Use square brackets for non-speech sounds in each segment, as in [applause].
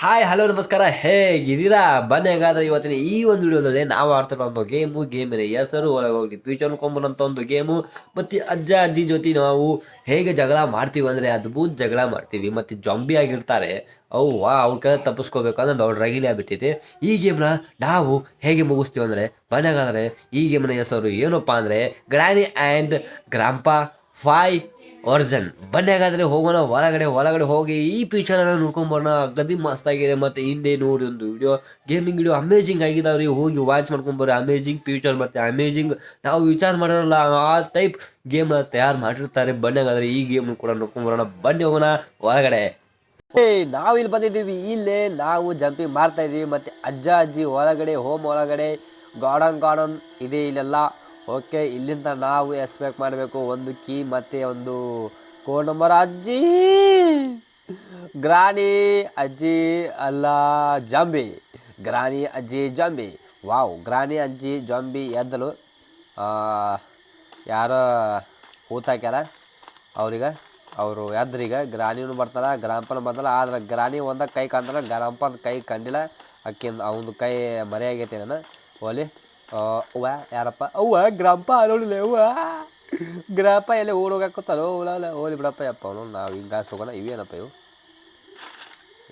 Hi hello ನಮಸ್ಕಾರ. ಹೇಗಿದ್ದೀರಾ? ಬನ್ನಿ ಹಾಗಾದ್ರೆ ಇವತ್ತಿನ ಈ ಒಂದು ವಿಡಿಯೋದಲ್ಲಿ ನಾವು ಆಡ್ತಿರೋ ಗೇಮು, ಗೇಮಿನ ಹೆಸರು ಒಳಗೆ ಹೋಗಿ ಫ್ಯೂಚರ್ ಕೊಂಬನಂತ ಒಂದು ಗೇಮು. ಮತ್ತು ಅಜ್ಜ, ಅಜ್ಜಿ ಜೊತೆ ನಾವು ಹೇಗೆ ಜಗಳ ಮಾಡ್ತೀವಿ ಅಂದರೆ ಅದ್ಭುತ ಜಗಳ ಮಾಡ್ತೀವಿ. ಮತ್ತು ಜಾಂಬಿ ಆಗಿರ್ತಾರೆ. ಅವು ವಾ ಅವ್ರ ಕೆಲ ತಪ್ಪಿಸ್ಕೋಬೇಕು ಅನ್ನೋದು ಅವ್ರ ರಗಿಲಿ ಆಗಿಬಿಟ್ಟಿದೆ. ಈ ಗೇಮ್ನ ನಾವು ಹೇಗೆ ಮುಗಿಸ್ತೀವಿ ಅಂದರೆ, ಬನ್ನಿ ಹಾಗಾದ್ರೆ ಈ ಗೇಮ್ನ ಹೆಸರು ಏನಪ್ಪ ಅಂದರೆ ಗ್ರ್ಯಾನಿ ಆ್ಯಂಡ್ ಗ್ರಾಂಪಾ ಫೈ ಒರ್ಜನ್ ಬನ್ನಿ ಹೋಗೋಣ, ಹೊರಗಡೆ ಹೊರಗಡೆ ಹೋಗಿ ಈ ಪಿಕ್ಚರ್ ಅನ್ನ ನೋಡ್ಕೊಂಬರೋಣ ಗದಿ ಮಸ್ತ್ ಆಗಿದೆ ಮತ್ತೆ ಹಿಂದೆ ನೋಡಿ ಒಂದು ವಿಡಿಯೋ ಗೇಮಿಂಗ್ ವಿಡಿಯೋ ಅಮೇಜಿಂಗ್ ಆಗಿದಾವ್ರಿ. ಹೋಗಿ ವಾಚ್ ಮಾಡ್ಕೊಂಬರ್ರಿ ಅಮೇಜಿಂಗ್ ಫ್ಯೂಚರ್ ಮತ್ತೆ ಅಮೇಜಿಂಗ್ ನಾವು ವಿಚಾರ ಮಾಡಿರಲ್ಲ, ಆ ಟೈಪ್ ಗೇಮ್ ತಯಾರು ಮಾಡಿರ್ತಾರೆ. ಬನ್ನಿ ಈ ಗೇಮ್ ಕೂಡ ನೋಡ್ಕೊಂಬರೋಣ ಬನ್ನಿ ಹೋಗೋಣ, ಹೊರಗಡೆ. ನಾವು ಇಲ್ಲಿ ಬಂದಿದ್ದೀವಿ. ಇಲ್ಲೇ ನಾವು ಜಂಪಿಂಗ್ ಮಾಡ್ತಾ ಇದ್ದೀವಿ. ಮತ್ತೆ ಅಜ್ಜ, ಅಜ್ಜಿ ಒಳಗಡೆ ಹೋಮ್ ಒಳಗಡೆ ಗಾರ್ಡನ್ ಗಾರ್ಡನ್ ಇದೆ ಇಲ್ಲೆಲ್ಲ. ಓಕೆ ಇಲ್ಲಿಂದ ನಾವು ಎಕ್ಸ್ಪೆಕ್ಟ್ ಮಾಡಬೇಕು ಒಂದು ಕೀ ಮತ್ತೆ ಒಂದು ಕೋಡ್ ನಂಬರ್ ಅಜ್ಜಿ. ಗ್ರಾನಿ ಅಜ್ಜಿ, ಅಲ್ಲ, ಜಾಂಬಿ. ಗ್ರಾನಿ ಅಜ್ಜಿ, ಜಾಂಬಿ. ವಾವ್ ಗ್ರಾನಿ ಅಜ್ಜಿ, ಜಾಂಬಿ ಎದ್ದಲು ಯಾರೋ ಹೂತಾಕ್ಯಾರ ಅವ್ರಿಗೆ, ಅವರು ಎದ್ರೀಗ ಗ್ರಾನಿನೂ ಬರ್ತಾರ ಗ್ರಾಂಪನ ಬಂದಲ್ಲ ಆದ್ರೆ ಗ್ರಾನಿ ಒಂದ ಕೈ ಕಂದ್ರ ಗ್ರಾಂಪನ ಕೈ ಕಂಡಿಲ್ಲ. ಅಕ್ಕಿಂದ, ಅವನ ಕೈ ಮರೆಯಾಗೈತೆ ನಾನು ಓಲಿ ಅವ್ವ ಯಾರಪ್ಪ ಅವ್ವ ಗ್ರಾಂಪ ನೋಡಿಲ್ಲ ಅವ್ವ ಗ್ರಾಪ ಎಲ್ಲಿ ಓಡೋಗಾಕೋತಾರೋ ಓಡಲ್ಲ ಓಲಿ ಬಿಡಪ್ಪ ಯಪ್ಪ ಅವನು ನಾವು ಹಿಂಗೆ ಹೋಗೋಣ ಇವೇನಪ್ಪ ಇವು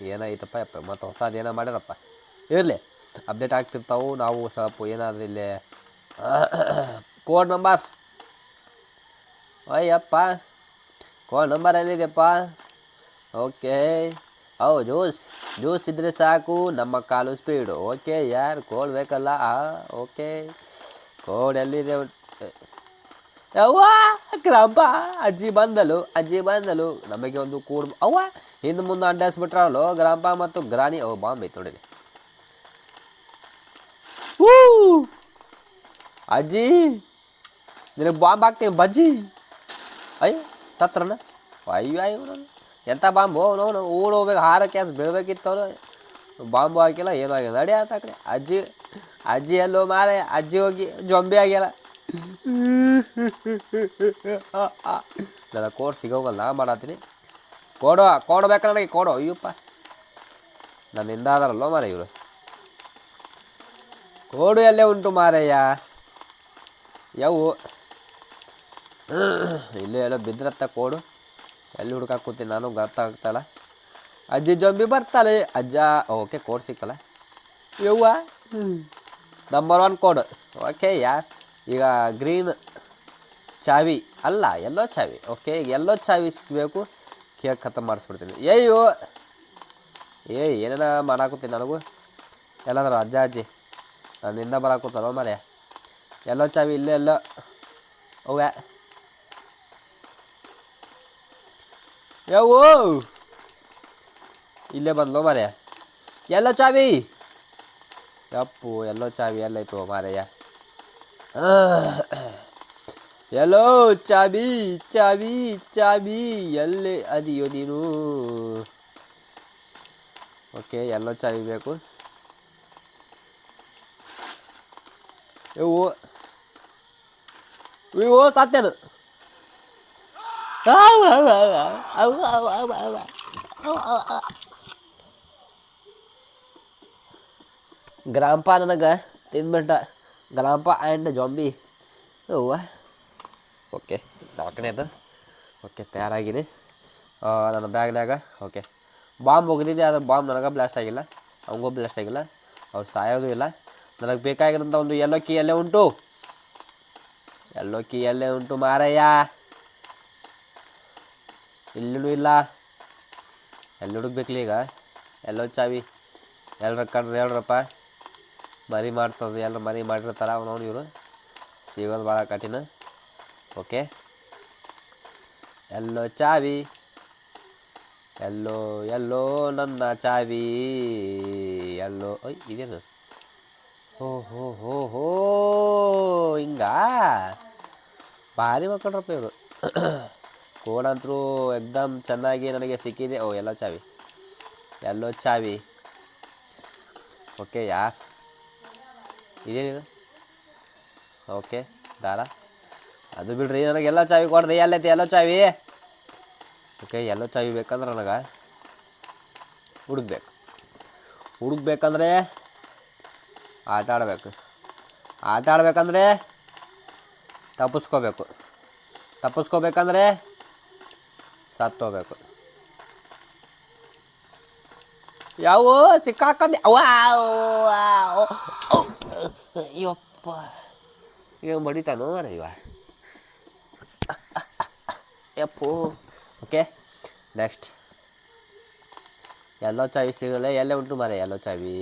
ಏನಾಯ್ತಪ್ಪ ಯಪ್ಪ ಮತ್ತು ಹೊಸದು ಏನೋ ಮಾಡ್ಯಾರಪ್ಪ ಇರಲಿ ಅಪ್ಡೇಟ್ ಆಗ್ತಿರ್ತಾವು. ನಾವು ಸ್ವಲ್ಪ ಏನಾದರೂ ಇಲ್ಲಿ. ಕೋಡ್ ನಂಬರ್ ಅಯ್ಯಪ್ಪ ಕೋಡ್ ನಂಬರ್ ಎಲ್ಲಿದೆಯಪ್ಪ? ಓಕೆ ಓ ಜ್ಯೂಸ್ ಜ್ಯೂಸ್ ಇದ್ರೆ ಸಾಕು, ನಮ್ಮ ಕಾಲು ಸ್ಪೀಡು ಓಕೆ ಯಾರು ಕೋಡ್ ಬೇಕಲ್ಲ? ಓಕೆ ಕೋಡ್ ಎಲ್ಲಿದೆ ಅವ್ವ ಗ್ರಾಂಪ ಅಜ್ಜಿ ಬಂದಲು ಅಜ್ಜಿ ಬಂದಲು ನಮಗೆ ಒಂದು ಕೂಡ್, ಅವ್ವ, ಹಿಂದೆ ಮುಂದೆ ಅಡ್ಡಾಯಿಸ್ಬಿಟ್ರಲ್ಲೋ ಗ್ರಾಂಪ ಮತ್ತು ಗ್ರಾನಿ. ಓ, ಬಾಂಬೆ ಹೂ! ಅಜ್ಜಿ, ನಿನಗೆ ಬಾಂಬ್ ಹಾಕ್ತೀನಿ, ಬಜ್ಜಿ. ಅಯ್ಯ ಸತ್ರನ ಅಯ್ಯೋ ಅಯ್ಯೋ ಎಂಥ ಬಾಂಬು? ಅವನು ಊಳು ಹೋಗ್ಬೇಕು ಹಾರಕ್ಕೆ ಅದು ಬೀಳ್ಬೇಕಿತ್ತು ಅವನು. ಬಾಂಬು ಹಾಕಿಲ್ಲ, ಏನೂ ಆಗಿಲ್ಲ. ನಡಿ ಆತ ಕಡೆ. ಅಜ್ಜಿ ಅಜ್ಜಿ ಎಲ್ಲೋ ಮಾರೆ, ಅಜ್ಜಿ ಹೋಗಿ ಜೊಂಬಿ ಆಗ್ಯಲ್ಲ ನನ್ನ ಕೋಡ್ ಸಿಗೋವಲ್ಲ ನಾ ಮಾಡತ್ತೀನಿ ಕೊಡು ಕೊಡ್ಬೇಕು ನನಗೆ ಕೊಡು. ಅಯ್ಯಪ್ಪ. ನನ್ನಿಂದ ಹಿಂದಾದಾರಲ್ಲೋ ಮಾರ ಇವರು. ಕೋಡು, ಎಲ್ಲೇ ಉಂಟು ಮಾರಯ್ಯ. ಯಾವು ಇಲ್ಲೇ ಎಲ್ಲೋ ಬಿದ್ರತ್ತ ಕೋಡು. ಎಲ್ಲಿ ಹುಡುಕಾಕ್ ಕೂತೀನಿ ನಾನು? ಗೊತ್ತಾಗ್ತಲ್ಲ. ಅಜ್ಜಿ ಜೊಂಬಿ ಬರ್ತಾಳೆ. ಅಜ್ಜ, ಓಕೆ ಕೋಡ್ ಸಿಕ್ಕಲ್ಲ. ಯವ್ವ? ನಂಬರ್ ಒನ್ ಕೋಡ್ ಓಕೆ ಯಾ? ಈಗ ಗ್ರೀನ್ ಚಾವಿ. ಅಲ್ಲ ಎಲ್ಲೋ ಚಾವಿ. ಓಕೆ ಎಲ್ಲೋ ಚಾವಿ ಸಿಕ್ಕಬೇಕು ಕೇಕ್ ಖತಮ್ ಮಾಡಿಸ್ಬಿಡ್ತೀನಿ. ಏಯ್ಯೋ ಏಯ್, ಏನೇನ ಮಾಡಾಕುತ್ತೀನಿ ನನಗೂ? ಎಲ್ಲಾದ್ರೂ ಅಜ್ಜ, ಅಜ್ಜಿ, ನನ್ನಿಂದ ಬರಾಕತ್ತಾರೋ ಮರೆ ಎಲ್ಲೋ ಚಾವಿ ಇಲ್ಲೇ, ಎಲ್ಲೋ. ಅವ್ಯಾ ಯಾವೋ ಇಲ್ಲೇ ಬಂದ್ಲೋ ಮಾರ್ಯ ಎಲ್ಲೋ ಚಾವಿ? ಯಪ್ಪು, ಎಲ್ಲೋ ಚಾವಿ ಎಲ್ಲೈತು ಮಾರಯ್ಯ ಎಲ್ಲೋ ಚಾವಿ ಚಾವಿ ಚಾವಿ, ಎಲ್ಲಿ ಅದಿಯೋ ನೀನು? ಓಕೆ, ಎಲ್ಲೋ ಚಾವಿ ಬೇಕು. ಓ. ಇವು ಸತ್ಯನು. ಗ್ರಾಂಪ ನನಗೆ ತಿಂದ್ಬಿಟ್ಟ ಗ್ರಾಂಪ ಆ್ಯಂಡ್ ಜಾಂಬಿ ಅವ್ವ ಓಕೆ ದವಾಖಾನೆ ಅದು ಓಕೆ ತಯಾರಾಗಿನಿ ಆ, ನನ್ನ ಬ್ಯಾಗ್ನಾಗ ಓಕೆ ಬಾಂಬ್ ಒಗೆದಿದ್ದೆ ಆದರೆ ಬಾಂಬ್ ನನಗೆ ಬ್ಲಾಸ್ಟ್ ಆಗಿಲ್ಲ ಅವಂಗೂ ಬ್ಲಾಸ್ಟ್ ಆಗಿಲ್ಲ ಅವ್ರು ಸಾಯೋದು ಇಲ್ಲ ನನಗೆ ಬೇಕಾಗಿರೋಂಥ ಒಂದು ಎಲ್ಲೋ ಕೀ ಎಲ್ಲೇ ಉಂಟು ಎಲ್ಲೋ ಕೀ ಎಲ್ಲೇ ಉಂಟು ಮಾರಯ್ಯ ಇಲ್ಲೂ ಇಲ್ಲ. ಎಲ್ಲಿ ಹುಡುಕ್ಬೇಕ್ಲಿ ಈಗ? ಎಲ್ಲೋ ಚಾವಿ. ಎಲ್ರ ಕಂಡ್ರೆ ಹೇಳ್ರಪ್ಪ. ಮರಿ ಮಾಡ್ತದೆ ಎಲ್ಲರು ಮರಿ ಮಾಡಿರ್ತಾರ ಅವನವ್ನು ಇವರು. ಸಿಗೋದು ಭಾಳ ಕಠಿಣ. ಓಕೆ? ಎಲ್ಲೋ ಚಾವಿ. ಎಲ್ಲೋ ಎಲ್ಲೋ ನನ್ನ ಚಾವಿ. ಎಲ್ಲೋ, ಓಯ್, ಇದೇನು? ಹೋ ಹೋ ಹೋ ಹೋ, ಹಿಂಗ? ಭಾರಿ ಮಕ್ಕಳ್ರಪ್ಪ ಇವರು. ಕೋಡ್ ಅಂತೂ ಎಕ್ದಮ್ ಚೆನ್ನಾಗಿ ನನಗೆ ಸಿಕ್ಕಿದೆ. ಓ, ಎಲ್ಲ ಚಾವಿ. ಎಲ್ಲೋ ಚಾವಿ. ಓಕೆ ಯಾ ಇದೇನಿದು ಓಕೆ ದಾರ. ಅದು ಬಿಡ್ರಿ, ನನಗೆ ಎಲ್ಲ ಚಾವಿ ಕೊಡ್ರಿ. ಎಲ್ಲೈತಿ ಎಲ್ಲೋ ಚಾವಿ? ಓಕೆ ಎಲ್ಲೋ ಚಾವಿ ಬೇಕಂದ್ರೆ ನನಗೆ ಹುಡುಕ್ಬೇಕು. ಹುಡುಕ್ಬೇಕಂದ್ರೆ ಆಟ ಆಡಬೇಕು. ಆಟ ಆಡ್ಬೇಕಂದ್ರೆ ತಪ್ಪಿಸ್ಕೋಬೇಕು. ತಪ್ಪಿಸ್ಕೋಬೇಕಂದ್ರೆ ಸತ್ತೋಗ್ಬೇಕು. ಯಾವ ಸಿಕ್ಕಾಕಂದು ಅವ. ಅಯ್ಯಪ್ಪ ಇವ ಬಡಿತಾನೋ ಮರ ಇವ. ಯಪ್ಪು. Okay, next. ಎಲ್ಲೋ ಚಾವಿ ಸಿಗಲ್ಲ, ಎಲ್ಲೇ ಉಂಟು ಮಾರೆ ಎಲ್ಲೋ ಚಾವಿ.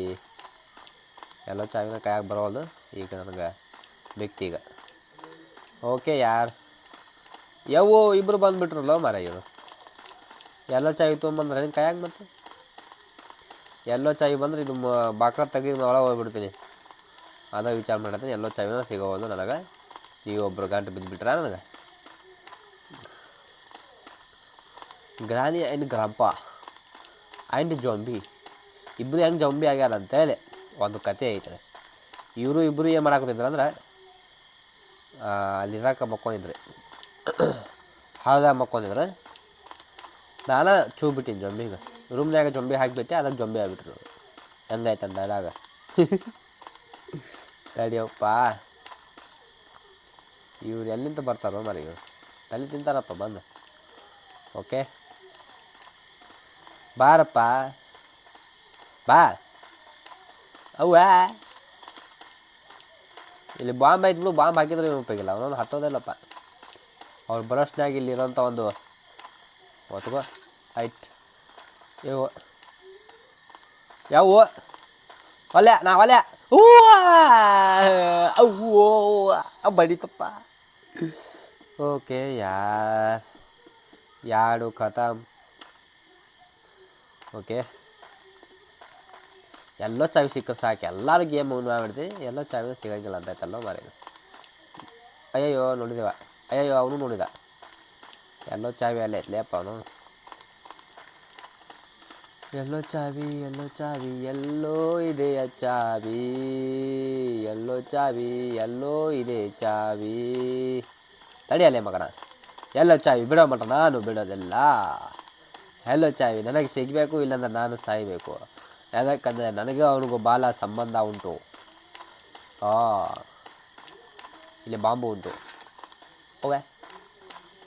ಎಲ್ಲೋ ಚಾವಿನ ಕೈಯಾಗ ಬರೋದು ಈಗ ನನಗೆ ಬಿಕ್ತೀಗ ಓಕೆ, ಯಾರು? ಯಾವೋ ಇಬ್ಬರು ಬಂದುಬಿಟ್ರಲ್ಲೋ ಮಾರ ಇವರು. ಎಲ್ಲೋ ಚಾಯಿ ತೊಗೊಂಬಂದ್ರೆ ಹೆಂಗೆ ಕೈಯಾಗ ಮತ್ತೆ? ಎಲ್ಲೋ ಚಾಯಿ ಬಂದ್ರೆ ಇದು ಬಾಕ್ರ ತೆಗೆದು ಒಳಗೆ ಹೋಗ್ಬಿಡ್ತೀನಿ. ಅದ ವಿಚಾರ ಮಾಡತ್ತೀನಿ, ಎಲ್ಲೋ ಚಾವಿನ ಸಿಗೋದು ನನಗೆ. ಈಗ ಒಬ್ಬರು ಗಂಟು ಬಿದ್ದುಬಿಟ್ರ ನನಗೆ. Granny and grandpa and zombie. ಇಬ್ಬರು ಹೆಂಗೆ ಜೊಂಬಿ ಆಗ್ಯಾರ ಅಂತೇಳಿ ಒಂದು ಕತೆ ಐತೆ ಇವರು ಇಬ್ಬರು ಏನು ಮಾಡಾಕತ್ತಿದ್ರು ಅಂದ್ರೆ ಅಲ್ಲಿರಾಕ ಮಕ್ಕೊಂಡಿದ್ರು. ಹಾಲ್ದಾಗ ಮಕ್ಕೊಂಡಿದ್ರು. ನಾನು ಚೂ ಬಿಟ್ಟಿನಿ ಜೊಂಬಿಗೆ ರೂಮ್ನಾಗ ಜೊಂಬಿ ಹಾಕಿಬಿಟ್ಟೆ ಅದಕ್ಕೆ ಜೊಂಬಿ ಆಗ್ಬಿಟ್ರು. ಹೆಂಗಾಯ್ತು ಡೈಲಾಗ ತಡಿಯಪ್ಪ ಇವ್ರು ಎಲ್ಲಿಂದ ಬರ್ತಾರೋ ಮರಿ ಇವ್ರು. ತಲೆ ತಿಂತಾರಪ್ಪ, ಬಂದು. ಓಕೆ. ಬಾರಪ್ಪ. ಬಾ. ಅವ್ವ. ಇಲ್ಲಿ ಬಾಂಬ್ ಆಯ್ತು ಬಾಂಬ್ ಹಾಕಿದ್ರೆ ಏನು ಉಪಯೋಗಿಲ್ಲ ಅವನೊಂದು ಹತ್ತೋದಿಲ್ಲಪ್ಪ ಅವ್ರು ಬರೋಷ್ಟಾಗಿ ಇಲ್ಲಿರೋಂಥ ಒಂದು ಒತ್ಕೋ ಆಯ್ತು ಇವು ಯಾವ ಒಲೆ ನಾ ಒಲೆ ಅವ್ ಬಡಿತಪ್ಪ. ಓಕೆ, ಯಾರ್? ಯಾಡು ಖತಮ್ ಓಕೆ. ಎಲ್ಲೋ ಚಾವಿ ಸಿಕ್ಕ ಸಾಕು. ಎಲ್ಲರೂ ಗೇಮ್ ಮಾಡ್ಬಿಡ್ತಿ. ಎಲ್ಲೋ ಚಾವಿ ಸಿಗಂಗಿಲ್ಲ ಅಂತ ಆಯ್ತಲ್ಲೋ ಮಾರಿ ಅಯ್ಯಯ್ಯೋ, ನೋಡಿದೆವ. ಅಯ್ಯಯ್ಯೋ, ಅವನು ನೋಡಿದ. ಎಲ್ಲೋ ಚಾವಿ ಅಲ್ಲೇ ಐತ್ಲೇಪ್ಪ ಅವನು? ಎಲ್ಲೋ ಚಾವಿ ಎಲ್ಲೋ ಚಾವಿ, ಎಲ್ಲೋ ಇದೆಯ ಚಾವಿ, ಎಲ್ಲೋ ಚಾವಿ, ಎಲ್ಲೋ ಇದೆ ಚಾವಿ. ತಡಿಯಲ್ಲೇ ಮಗನ. ಎಲ್ಲೋ ಚಾವಿ ಬಿಡೋ ಮಟ ನಾನು ಬಿಡೋದಿಲ್ಲ. ಎಲ್ಲೋ ಚಾವಿ ನನಗೆ ಸಿಗಬೇಕು, ಇಲ್ಲಾಂದ್ರೆ ನಾನು ಸಾಯಬೇಕು. ಯಾಕಂದರೆ ನನಗೂ ಅವನಿಗೂ ಬಾಲ ಸಂಬಂಧ ಉಂಟು. ಹಾಂ ಇಲ್ಲಿ ಬಾಂಬು ಉಂಟು. ಓಕೆ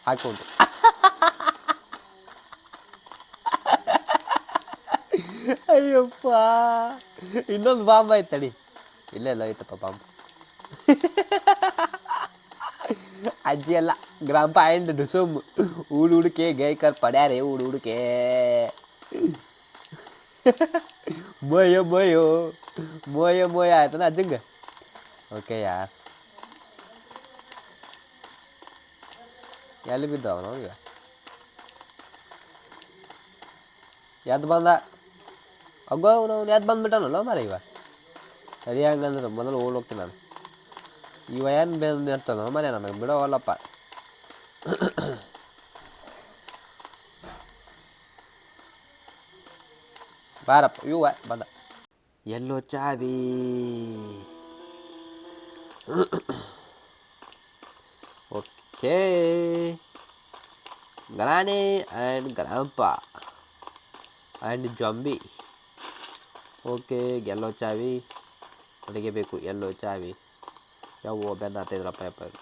ಹಾಕಿ ಉಂಟು. ಅಯ್ಯಪ್ಪ ಇನ್ನೊಂದು ಬಾಂಬ್ ಆಯ್ತು ತಡಿ ಇಲ್ಲೇ ಎಲ್ಲ ಐತಪ್ಪ ಬಾಂಬ್. ಅಜ್ಜಿ ಅಲ್ಲ ಗ್ರಾಂಪ ಆ್ಯಂಡ್ ಡುಸುಮ್. ಊಡು ಹುಡುಕೆ ಗೈಕರ್ ಪಡ್ಯಾರೆ, ಊಡು ಹುಡುಕೆ ಮೊಯ್ಯೋ ಮೊಯ್ಯೋ ಮೊಯ್ಯೋ ಮೊಯ್ಯ ಆಯ್ತನ ಅಜ್ಜಂಗ? ಓಕೆ ಯಾರ್? ಎಲ್ಲಿ ಬಿದ್ದವ ಈಗ? ಎದ್ದು ಬಂದ? ಅಗ್ಗೋ, ಅವನು ಎದ್ದು ಬಂದ್ಬಿಟ್ಟನಲ್ಲ ಮರ ಇವ. ಸರಿ ಹಂಗಂದ್ರೆ ಮೊದಲು ಓಡ್ ಹೋಗ್ತೀನಿ ನಾನು. ಇವ ಏನು ಬಂದು ಅಂತನೋ ಮನೆ ನನಗೆ ಬಿಡೋವಲ್ಲಪ್ಪ ಬಾರಪ್ಪ, ಇವ ಬಂದ. ಎಲ್ಲೋ ಚಾವಿ okay. Granny and grandpa and zombie. Okay ಎಲ್ಲೋ ಚಾವಿ ನನಗೆ ಬೇಕು ಎಲ್ಲೋ ಚಾವಿ ಯಾವ ಬೆನ್ನ ಹತ್ತಿದ್ರಪ್ಪ ಯಪ್ಪ ಇವ್ರು.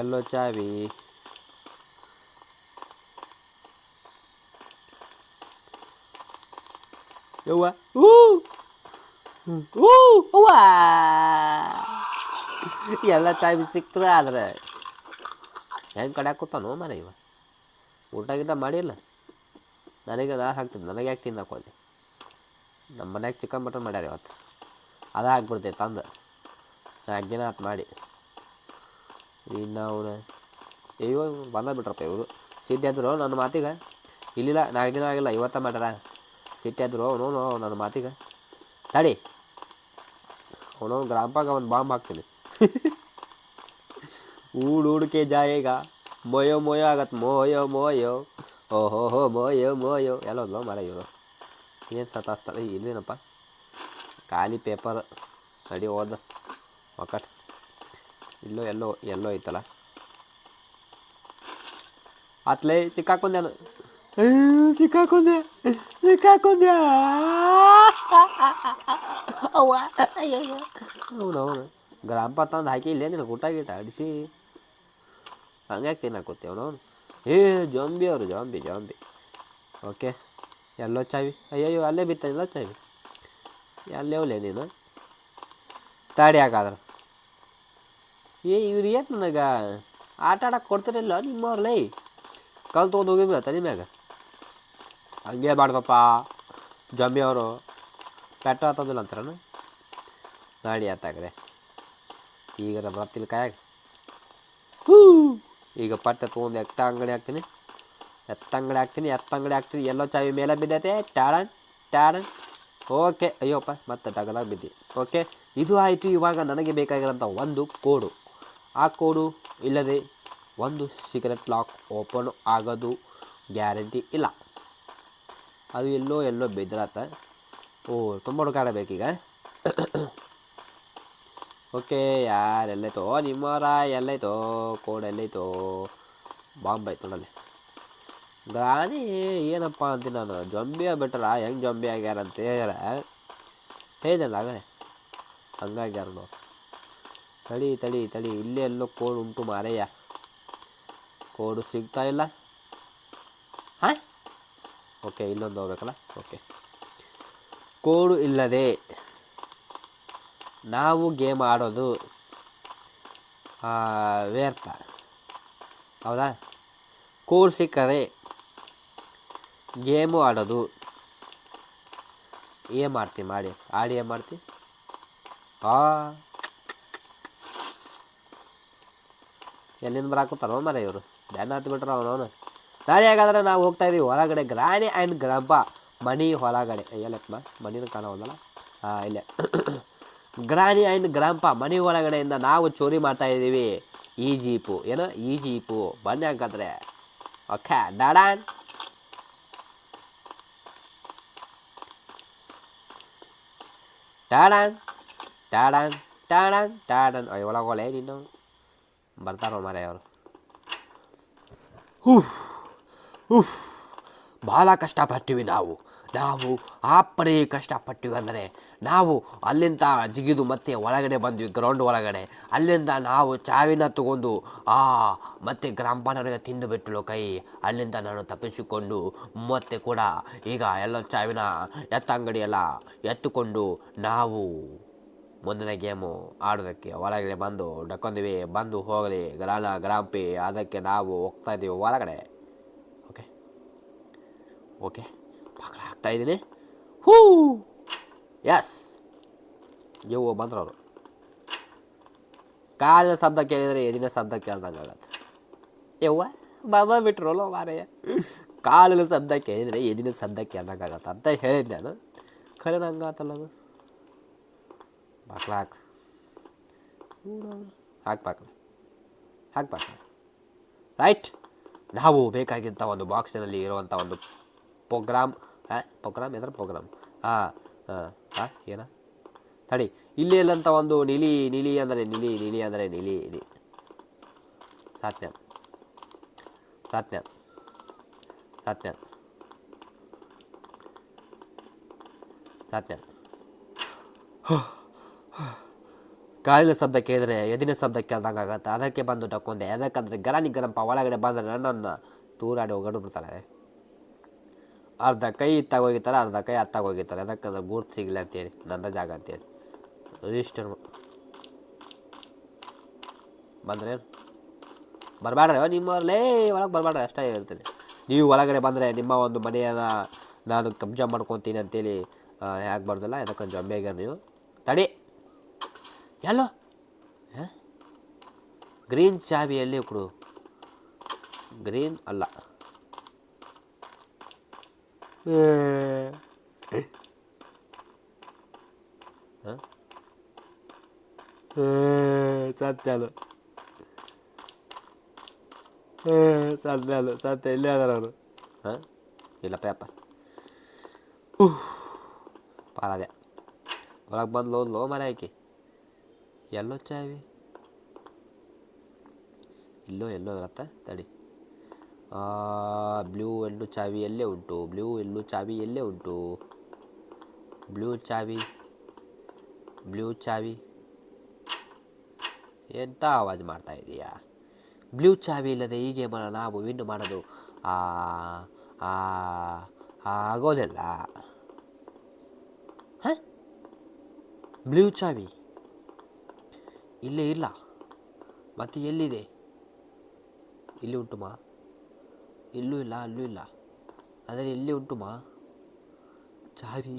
ಎಲ್ಲೋ ಚಾವಿ ಯವ್ವ ಊ ಊ ಅವ್ವ ಎಲ್ಲ ಚಾವಿ ಸಿಕ್ತದ ಆದ್ರೆ ಹೆಂಗೆ ಕಡೆ ಕೂತಾನೋ ಮರ ಇವ. ಊಟ ಗಿಟ ಮಾಡಿಲ್ಲ. ನನಗೆ ನಾ ಹಾಕ್ತೀನಿ ನನಗೆ ಯಾಕೆ ತಿನ್ನಕ್ಕೆ ಅಲ್ಲಿ. ನಮ್ಮ ಮನ್ಯಾಗ ಚಿಕನ್ ಮಟನ್ ಮಾಡ್ಯಾರ ಇವತ್ತು. ಅದ ಹಾಕ್ಬಿಡ್ತೈತೆ ತಂದು. ನಾಲ್ಕು ದಿನ ಆತು ಮಾಡಿ. ಇನ್ನು ಅವನು ಅಯ್ಯೋ, ಬಂದ ಬಿಟ್ರಪ್ಪ ಇವರು. ಸಿಟ್ಟು ಎದ್ರು ನನ್ನ ಮಾತಿಗೆ. ಇಲ್ಲಿಲ್ಲ ನಾಲ್ಕು ದಿನ ಆಗಿಲ್ಲ, ಇವತ್ತ ಮಾಡ್ಯಾರ. ಸಿಟ್ಟಿ ಎದ್ರು ಅವನು ನನ್ನ ಮಾತಿಗೆ. ತಡಿ. ಅವನು ಗ್ರಾಂಪಾಗ ಒಂದು ಬಾಂಬ್ ಹಾಕ್ತೀನಿ. [laughs] ಊಡ್ ಊಡ್ಕೆ ಜಾಯೇಗ ಮೊಯೋ ಮೊಯೋ ಆಗತ್ತೆ ಮೋಯೋ ಮೋಯೋ. ಓಹೋ ಹೋ, ಮೊಯೋ ಮೊಯೋ. ಎಲ್ಲೋದ್ಲೋ ಮರ ಇವರು. ಏನು ಸತಾಸ್ತಾರೆ ಇಲ್ಲೇನಪ್ಪ ಖಾಲಿ ಪೇಪರ್ ನಡಿ ಓದ. ಒಕ್ಕಟ್. ಇಲ್ಲೋ, ಎಲ್ಲೋ ಎಲ್ಲೋ ಐತಲ್ಲ. ಅತ್ಲೇ ಸಿಕ್ಕಾಕೊಂಡ್ಯಾನು ಸಿಕ್ಕಾಕೊಂಡೆ ಸಿಕ್ಕಾಕೊಂಡ್ಯಾ ಅವ್ವ ಅವನು ಅವನು ಗ್ರಾಮ ತಂದು ಹಾಕಿ ಇಲ್ಲೇ ಊಟ ಗೀಟ ಅಡಿಸಿ. ಹಂಗಾಗಿ ತಿನ್ನಕೋತಿ ಅವನು ಏ, ಜಾಂಬಿ ಅವರು, ಜಾಂಬಿ ಜಾಂಬಿ. ಓಕೆ, ಎಲ್ಲೋ ಚಾವಿ. ಅಯ್ಯಯ್ಯೋ, ಅಲ್ಲೇ ಬಿತ್ತಿಲ್ಲ ಚಾವಿ. ಅಲ್ಲೇ ಒಲೆ ನೀನು. ತಾಡಿ ಹಾಕಾದ್ರೆ ಏ, ಇವ್ರು ಏನು ನನಗೆ ಆಟ ಆಡಕ್ಕೆ ಕೊಡ್ತಿರಲ್ಲ ನಿಮ್ಮವ್ರಲ್ಲೇ ಕಲ್ ತೊಗೊಂಡು ಹೋಗಿ ಬೀಳತ್ತ ನಿಮ್ಯಾಗ. ಹಂಗೆ ಮಾಡ್ದಪ್ಪ. ಜಾಂಬಿ ಅವರು ಪೆಟ್ಟ ಹತ್ತದಿಲ್ಲ ಅಂತಾರನ? ಗಾಡಿ ಹತ್ತಾಗ್ರೆ. ಈಗ ಬರ್ತಿಲ್ಲ ಕಾಯಾಗ. ಹೂ ಈಗ ಪಟ್ಟ ತೊಗೊಂಡು ಎತ್ತ ಅಂಗಡಿ ಹಾಕ್ತೀನಿ. ಎತ್ತ ಅಂಗಡಿ ಹಾಕ್ತೀನಿ, ಎತ್ತ ಅಂಗಡಿ ಹಾಕ್ತೀನಿ. ಎಲ್ಲೋ ಚಾವಿ ಮೇಲೆ ಬಿದ್ದೈತೆ. ಟ್ಯಾಡನ್ ಟ್ಯಾಡನ್. ಓಕೆ, ಅಯ್ಯೋಪ್ಪ, ಮತ್ತೆ ಟಗದಾಗ ಬಿದ್ದಿ. ಓಕೆ, ಇದು ಆಯಿತು. ಇವಾಗ ನನಗೆ ಬೇಕಾಗಿರೋಂಥ ಒಂದು ಕೋಡು. ಆ ಕೋಡು ಇಲ್ಲದೆ ಒಂದು ಸಿಗರೆಟ್ ಲಾಕ್ ಓಪನ್ ಆಗೋದು ಗ್ಯಾರಂಟಿ ಇಲ್ಲ. ಅದು ಎಲ್ಲೋ ಎಲ್ಲೋ ಬೆದ್ರಾತ. ಓ, ತುಂಬ ಹುಡುಕಾಡಬೇಕೀಗ. ಓಕೆ ಯಾರು ಎಲ್ಲೈತೋ ನಿಮ್ಮವರ ಎಲ್ಲೈತೋ ಕೋಡ್ ಎಲ್ಲೈತೋ, ಬಾಂಬ್ ಆಯ್ತು ನೋಡಲ್ಲಿ. ಏನಪ್ಪ ಅಂತೀನಿ ನಾನು, ಜಂಬಿ ಬಿಟ್ರ ಹೆಂಗೆ ಜೊಂಬಿ ಆಗ್ಯಾರ ಅಂತ ಹೇಳ್ಯಾರ. ಹೇಳಿದಲ್ಲ ಆಗಲೇ, ಹಂಗಾಗ್ಯಾರ ನೋಡಿ. ತಳಿ ತಳಿ ತಳಿ ಇಲ್ಲೇ ಎಲ್ಲೋ ಕೋಡ್ ಉಂಟು ಮಾರಯ್ಯ. ಕೋಡು ಸಿಗ್ತಾ ಇಲ್ಲ. ಹಾಂ? ಓಕೆ, ಇಲ್ಲೊಂದು ಹೋಗ್ಬೇಕಲ್ಲ? ಓಕೆ. ಕೋಡು ಇಲ್ಲದೆ ನಾವು ಗೇಮ್ ಆಡೋದು ವ್ಯರ್ಥ. ಹೌದಾ? ಕೂರ್ಸಿ ಸಿಕ್ಕರೆ ಗೇಮು ಆಡೋದು. ಏನು ಮಾಡ್ತಿ ಮಾಡಿ? ಆಡಿ ಏನು ಮಾಡ್ತಿ? ಆ. ಎಲ್ಲಿಂದ ಬರಾಕೋತಾರ ಮರ ಇವರು. ಬ್ಯಾನ್ ಹತ್ತು ಅವನು ಅವನವನು ನಾಳೆ ಹಾಗಾದ್ರೆ ನಾವು ಹೋಗ್ತಾ ಇದೀವಿ. ಹೊರಗಡೆ ಗ್ರಾನಿ ಆ್ಯಂಡ್ ಗ್ರಾಂಪ ಮನಿ ಹೊರಗಡೆ. ಎಲ್ಲಪ್ಪ ಮನಿನೂ ಕಾಣೋದಲ್ಲ ಹಾಂ ಇಲ್ಲೇ. ಗ್ರಾನಿ ಆ್ಯಂಡ್ ಗ್ರಾಂಪ ಮನೆ ಒಳಗಡೆಯಿಂದ ನಾವು ಚೋರಿ ಮಾಡ್ತಾ ಇದ್ದೀವಿ. ಈ ಜೀಪು, ಏನೋ ಈ ಜೀಪು. ಬನ್ನಿ ಹಾಗಾದ್ರೆ. ಓಕೆ, ಡಾಡಾನ್. ಟಾಡಾನ್ ಟಾಡಾನ್ ಟಾಡಾನ್ ಟಾಡಾನ್ ಅಯ್ಯ ಒಳಗೊಳೆ ನೀನು. ಬರ್ತಾರೋ ಮರೆ ಅವರು. ಭಾಳ ಕಷ್ಟಪಟ್ಟಿವಿ ನಾವು. ನಾವು ಆಪರೇ ಕಷ್ಟಪಟ್ಟಿವಿ ಅಂದರೆ ನಾವು ಅಲ್ಲಿಂದ ಜಿಗಿದು ಮತ್ತೆ ಒಳಗಡೆ ಬಂದ್ವಿ ಗ್ರೌಂಡ್ ಒಳಗಡೆ. ಅಲ್ಲಿಂದ ನಾವು ಚಾವಿನ ತಗೊಂಡು, ಆ, ಮತ್ತೆ ಗ್ರಾಂಪನವರಿಗೆ ತಿಂದು ಬಿಟ್ಟಳು ಕೈ. ಅಲ್ಲಿಂದ ನಾನು ತಪ್ಪಿಸಿಕೊಂಡು ಮತ್ತೆ ಕೂಡ ಈಗ ಎಲ್ಲ ಚಾವಿನ ಎತ್ತ ಅಂಗಡಿ ಎಲ್ಲ ಎತ್ತುಕೊಂಡು ನಾವು ಮುಂದಿನ ಗೇಮು ಆಡೋದಕ್ಕೆ ಒಳಗಡೆ ಬಂದು ಡಕ್ಕೊಂದಿವಿ, ಬಂದು ಹೋಗಲಿ, ಗ್ರಾನ, ಗ್ರಾಂಪಿ, ಅದಕ್ಕೆ ನಾವು ಹೋಗ್ತಾ ಇದ್ದೀವಿ ಒಳಗಡೆ. ಓಕೆ ಓಕೆ ಬಾಗಿಲು ಹಾಕ್ತಾ ಇದ್ದೀನಿ ಹೂ! ಎಸ್ ಇವು ಬಂದ್ರವರು. ಕಾಲಿನ ಶಬ್ದ ಕೇಳಿದರೆ ಎದಿನ ಶಬ್ದ ಕೇಳ್ದಂಗೆ ಆಗತ್ತೆ. ಯವ್ವ ಬಾಬಾ ಬಿಟ್ರಲ್ಲ ಮಾರಯ್ಯ ಕಾಲಿನ ಶಬ್ದ ಕೇಳಿದರೆ ಎದಿನ ಶಬ್ದ ಕೇಳ್ದಂಗೆ ಆಗತ್ತೆ ಅಂತ ಹೇಳಿದ್ದೆ ನಾನು. ಖರೆ ನಂಗಾತಲ್ಲ ಅದು. ಬಾಕ್ಲ ಹಾಕು ಹಾಕ್ ಬಾಕ್ಲ. ಹಾಕ್ ರೈಟ್. ನಾವು ಬೇಕಾಗಿದ್ದ ಒಂದು ಬಾಕ್ಸಿನಲ್ಲಿ ಇರುವಂಥ ಒಂದು ಪ್ರೋಗ್ರಾಮ್ ಹಾಂ ಪ್ರೋಗ್ರಾಮ್ ಎದ್ರ ಪ್ರೋಗ್ರಾಮ್ ಹಾಂ ಹಾಂ ಏನ? ತಡಿ, ಇಲ್ಲಿ ಎಲ್ಲಂತ ಒಂದು ನೀಲಿ ನೀಲಿ ಅಂದರೆ ನೀಲಿ ನೀಲಿ ಅಂದರೆ ನೀಲಿ, ನಿಲಿ. ಸಾತ್ಯ ಸಾತ್ಯ ಸಾತ್ಯ ಸಾತ್ನ್ಯಾನ್ ಕಾಲಿನ ಶಬ್ದ ಕೇಳಿದ್ರೆ ಎದಿನ ಶಬ್ದ ಕೇಳ್ದಂಗೆ ಆಗುತ್ತೆ. ಅದಕ್ಕೆ ಬಂದು ಟಕ್ಕೊಂಡೆ ಅಂದರೆ ಗರಾನಿ ಗರಂಪ ಒಳಗಡೆ ಬಂದರೆ ನನ್ನನ್ನು ತೂರಾಡಿ ಒಗಡು ಬಿಡ್ತಾರೆ ಅರ್ಧ ಕೈ ಇತ್ತಾಗ ಹೋಗಿತಾರೆ ಅರ್ಧ ಕೈ ಹತ್ತಾಗ ಹೋಗಿರ್ತಾರೆ ಅದು ಗುರ್ತು ಸಿಗಲಿ ಅಂತೇಳಿ ನನ್ನ ಜಾಗ ಅಂತೇಳಿ. ರಿಜಿಸ್ಟರ್ ಬಂದ್ರೆ ಬರಬೇಡ್ರಿ ನಿಮ್ಮವ್ರಲ್ಲೇ ಒಳಗೆ ಬರಬೇಡ್ರಿ ಅಷ್ಟೇ ಹೇಳ್ತೀನಿ. ನೀವು ಒಳಗಡೆ ಬಂದರೆ ನಿಮ್ಮ ಒಂದು ಮನೆಯನ್ನು ನಾನು ಕಬ್ಜಾ ಮಾಡ್ಕೊತೀನಿ ಅಂತೇಳಿ ಹೇಗೆ ಬರ್ದಿಲ್ಲ ಅದಕ್ಕೆ ಜಂಬೆ ಆಗ್ಯಾರ ನೀವು. ತಡಿ. ಎಲ್ಲೋ? ಗ್ರೀನ್ ಚಾವಿಯಲ್ಲಿ ಕೊಡು. ಗ್ರೀನ್ ಅಲ್ಲ. ಸತ್ಯಲು ಸತ್ಯಲು ಸತ್ಯ ಇಲ್ಲೇ ಅದಾರ ಅವರು ಹಾಂ ಇಲ್ಲಪ್ಪ ಯಪ್ಪ ಪಾರದೆ ಒಳಗೆ ಬಂದು ಲೋ ಲೋ ಮರ ಹಾಕಿ ಎಲ್ಲೋ ಚಾವಿ ಇಲ್ಲೋ ಎಲ್ಲೋ ಇರತ್ತ ತಡಿ ಬ್ಲೂ ಎಲ್ಲೂ ಚಾವಿ ಎಲ್ಲೇ ಉಂಟು. ಬ್ಲೂ ಎಲ್ಲೂ ಚಾವಿ ಎಲ್ಲೇ ಉಂಟು. ಬ್ಲೂ ಚಾವಿ ಬ್ಲೂ ಚಾವಿ. ಎಂಥ ಆವಾಜ್ ಮಾಡ್ತಾ ಇದೀಯಾ? ಬ್ಲೂ ಚಾವಿ ಇಲ್ಲದೆ ಹೀಗೆ ನಾವು ವಿನ್ ಮಾಡೋದು ಆಗೋದಿಲ್ಲ? ಹ? ಬ್ಲೂ ಚಾವಿ? ಇಲ್ಲೇ ಇಲ್ಲ. ಮತ್ತೆ ಎಲ್ಲಿದೆ? ಇಲ್ಲಿ ಉಂಟುಮಾ ಇಲ್ಲೂ ಇಲ್ಲ, ಅಲ್ಲೂ ಇಲ್ಲ. ಆದರೆ ಎಲ್ಲಿ ಉಂಟುಮಾ ಚಾವಿ.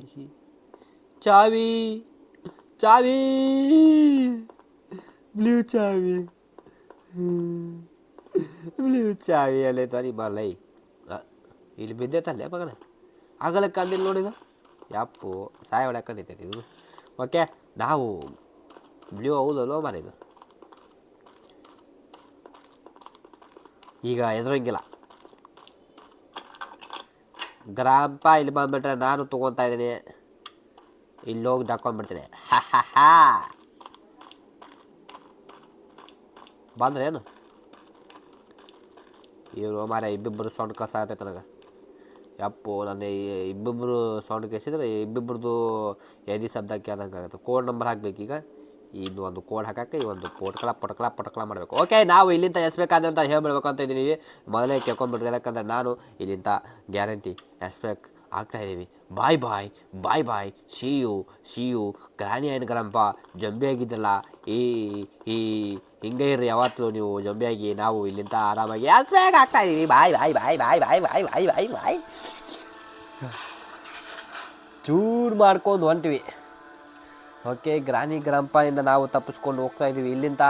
ಚಾವಿ. ಚಾವಿ. ಬ್ಲೂ ಚಾವಿ. ಬ್ಲೂ ಚಾವಿ ಅಲ್ಲೇ ತಾನಿ ಲೈ ಇಲ್ಲಿ ಬಿದ್ದೈತಲ್ಲೇ ಮಗನ. ಆಗಲಕ್ಕೆ ಕಂಡಿಲ್ಲ ನೋಡಿದ ಯಪ್ಪು, ಸಾಯ ಒಳಗೆ ಕಂಡಿತೈತಿ ಇದು. ಓಕೆ, ನಾವು ಬ್ಲೂ ಹೌದಲ್ಲೋ ಇದು? ಈಗ ಎದುರಂಗಿಲ್ಲ ಗ್ರಾಂಪ ಇಲ್ಲಿ ಬಂದ್ಬಿಟ್ರೆ ನಾನು ತೊಗೊತಾ ಇದ್ದೀನಿ. ಇಲ್ಲಿ ಹೋಗಿ ಡಾಕೊಂಡ್ಬಿಡ್ತೀನಿ ಹಾ ಹಾ ಏನು? ಇವರು ಮಾರ ಇಬ್ಬಿಬ್ಬರು ಸೌಂಡ್ ಕಸ ಆಗ್ತೈತೆ ನನಗೆ. ಯಪ್ಪು, ನನ್ನ ಇಬ್ಬಿಬ್ಬರು ಸೌಂಡ್ ಕೇಸಿದ್ರೆ ಇಬ್ಬಿಬ್ರದ್ದು ಎದಿ ಶಬ್ದ ಕೇಳ್ದಂಗೆ ಆಗುತ್ತೆ. ಕೋಡ್ ನಂಬರ್ ಹಾಕ್ಬೇಕೀಗ? ಇನ್ನು ಒಂದು ಕೋಡ್ ಹಾಕಕ್ಕೆ, ಈ ಒಂದು ಪೊಟ್ಕಳ ಪೊಟ್ಕಳ ಪೊಟ್ಕಳ ಮಾಡಬೇಕು. ಓಕೆ ನಾವು ಇಲ್ಲಿಂದ ಎಸ್ಬೇಕಾದಂತ ಹೇಳ್ಬಿಡ್ಬೇಕು ಅಂತ ಇದ್ದೀನಿ. ಮೊದಲೇ ಕೇಳ್ಕೊಂಡ್ಬಿಟ್ರಿ ಯಾಕಂದ್ರೆ ನಾನು ಇಲ್ಲಿಂದ ಗ್ಯಾರಂಟಿ ಎಸ್ಬೇಕು ಆಗ್ತಾ ಇದ್ದೀವಿ ಬಾಯ್ ಬಾಯ್ ಬಾಯ್ ಬಾಯ್ ಸಿಯು ಯು ಗ್ರಾನಿ ಆಯ್ನ ಗ್ರಂಪ ಜಂಬಿಯಾಗಿದ್ದಲ್ಲ ಈ ಈ, ಹಿಂಗೆ ಇರ್ರಿ ಯಾವತ್ತೂ ನೀವು ಜಂಬಿಯಾಗಿ ನಾವು ಇಲ್ಲಿಂದ ಆರಾಮಾಗಿ ಎಸ್ಬೇಕು ಆಗ್ತಾ ಇದ್ದೀವಿ ಬಾಯ್ ಬಾಯ್ ಬಾಯ್ ಬಾಯ್ ಬಾಯ್ ಬಾಯ್ ಬಾಯ್ ಬಾಯ್ ಬಾಯ್ ಚೂರು ಮಾಡ್ಕೊಂಡು ಹೊಂಟಿವಿ. ಓಕೆ ಗ್ರಾನಿ ಗ್ರಂಪದಿಂದ ನಾವು ತಪ್ಪಿಸ್ಕೊಂಡು ಹೋಗ್ತಾ ಇದ್ದೀವಿ ಇಲ್ಲಿಂದ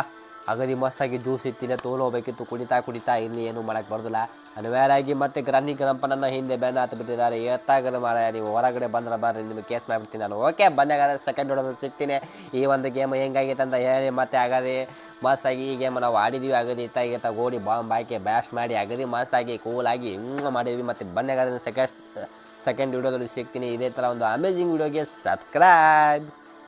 ಅಗದಿ ಮಸ್ತಾಗಿ ಜ್ಯೂಸ್ ಇತ್ತಿಲ್ಲ ತೋಲು ಹೋಗ್ಬೇಕಿತ್ತು. ಕುಡಿತಾ ಕುಡಿತಾ ಇಲ್ಲಿ ಏನು ಮಾಡಕ್ಕೆ ಬರೋದಿಲ್ಲ. ಅನಿವಾರ್ಯಾಗಿ ಮತ್ತೆ ಗ್ರಾನಿ ಗ್ರಾಂಪನನ್ನ ಹಿಂದೆ ಬ್ಯಾನ್ ಹತ್ತು ಬಿಟ್ಟಿದ್ದಾರೆ ಎತ್ತಾಗಲು ಮಾಡ ನೀವು ಹೊರಗಡೆ ಬಂದ್ರೆ ಬರ್ರಿ, ನಿಮಗೆ ಕೇಸ್ ಮಾಡಿಬಿಡ್ತೀನಿ ನಾನು. ಓಕೆ ಬಂದಾಗಾದ್ರೆ ಸೆಕೆಂಡ್ ಹೊಡೆದು ಸಿಗ್ತೀನಿ. ಈ ಒಂದು ಗೇಮ್ ಹೆಂಗಾಗಿತ್ತು ಅಂತ ಹೇಳಿ ಮತ್ತೆ ಆಗದೆ ಮಸ್ತಾಗಿ ಈ ಗೇಮ್ ನಾವು ಆಡಿದೀವಿ. ಆಗದಿ ಇತ್ತಾಗಿ ಓಡಿ ಬಾಂಬ್ ಹಾಕಿ ಬ್ಯಾಶ್ ಮಾಡಿ ಅಗದಿ ಮಸ್ತಾಗಿ ಕೂಲಾಗಿ ಹಿಂಗೆ ಮಾಡಿದ್ವಿ. ಮತ್ತು ಬಂದಾಗಾದ್ರೆ ಸೆಕೆಂಡ್ ಸೆಕೆಂಡ್ ವಿಡಿಯೋದಲ್ಲಿ ಸಿಗ್ತೀನಿ. ಇದೇ ಥರ ಒಂದು ಅಮೇಝಿಂಗ್ ವಿಡಿಯೋಗೆ ಸಬ್ಸ್ಕ್ರೈಬ್